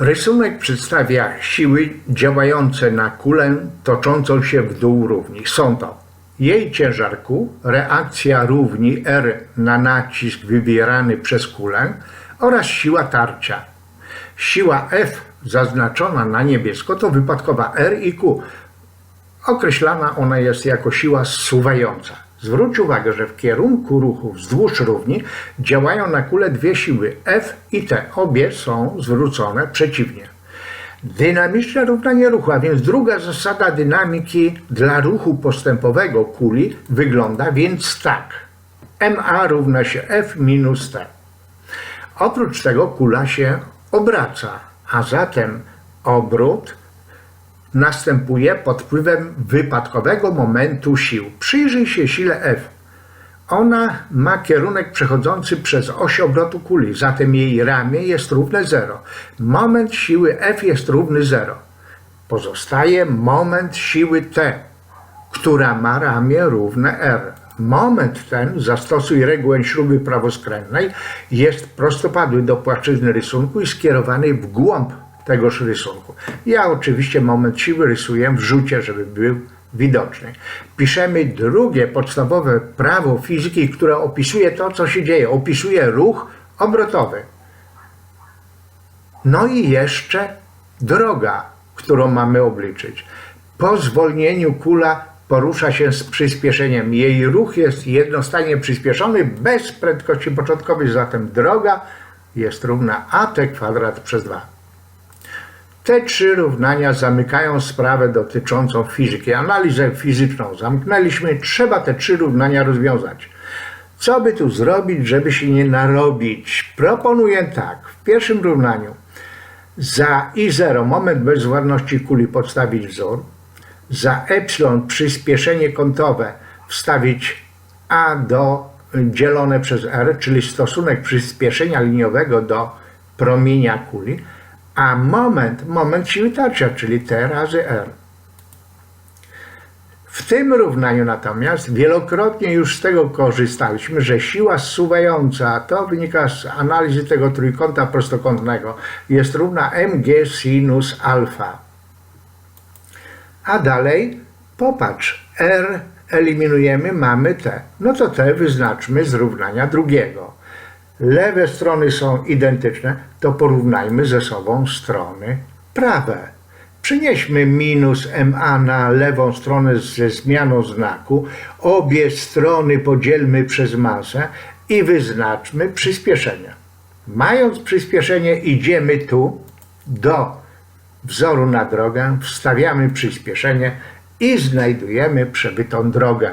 Rysunek przedstawia siły działające na kulę toczącą się w dół równi. Są to jej ciężar Q, reakcja równi R na nacisk wybierany przez kulę oraz siła tarcia. Siła F zaznaczona na niebiesko to wypadkowa R i Q. Określana ona jest jako siła zsuwająca. Zwróć uwagę, że w kierunku ruchu wzdłuż równi działają na kulę dwie siły F i T. Obie są zwrócone przeciwnie. Dynamiczne równanie ruchu, a więc druga zasada dynamiki dla ruchu postępowego kuli wygląda więc tak. MA równa się F minus T. Oprócz tego kula się obraca, a zatem obrót następuje pod wpływem wypadkowego momentu sił. Przyjrzyj się sile F. Ona ma kierunek przechodzący przez oś obrotu kuli, zatem jej ramię jest równe 0. Moment siły F jest równy 0. Pozostaje moment siły T, która ma ramię równe R. Moment ten, zastosuj regułę śruby prawoskrętnej, jest prostopadły do płaszczyzny rysunku i skierowany w głąb tegoż rysunku. Ja oczywiście moment siły rysuję w rzucie, żeby był widoczny. Piszemy drugie podstawowe prawo fizyki, które opisuje to, co się dzieje. Opisuje ruch obrotowy. No i jeszcze droga, którą mamy obliczyć. Po zwolnieniu kula porusza się z przyspieszeniem. Jej ruch jest jednostanie przyspieszony bez prędkości początkowej, zatem droga jest równa at kwadrat przez 2. Te trzy równania zamykają sprawę dotyczącą fizyki. Analizę fizyczną zamknęliśmy, trzeba te trzy równania rozwiązać. Co by tu zrobić, żeby się nie narobić? Proponuję tak. W pierwszym równaniu za I0 moment bezwładności kuli podstawić wzór, za epsilon przyspieszenie kątowe wstawić a do dzielone przez r, czyli stosunek przyspieszenia liniowego do promienia kuli, a moment, moment siły tarcia, czyli T razy R. W tym równaniu natomiast wielokrotnie już z tego korzystaliśmy, że siła zsuwająca, to wynika z analizy tego trójkąta prostokątnego, jest równa mg sinus alfa. A dalej popatrz, R eliminujemy, mamy T. No to T wyznaczmy z równania drugiego. Lewe strony są identyczne, to porównajmy ze sobą strony prawe. Przynieśmy minus MA na lewą stronę ze zmianą znaku. Obie strony podzielmy przez masę i wyznaczmy przyspieszenie. Mając przyspieszenie idziemy tu do wzoru na drogę, wstawiamy przyspieszenie i znajdujemy przebytą drogę.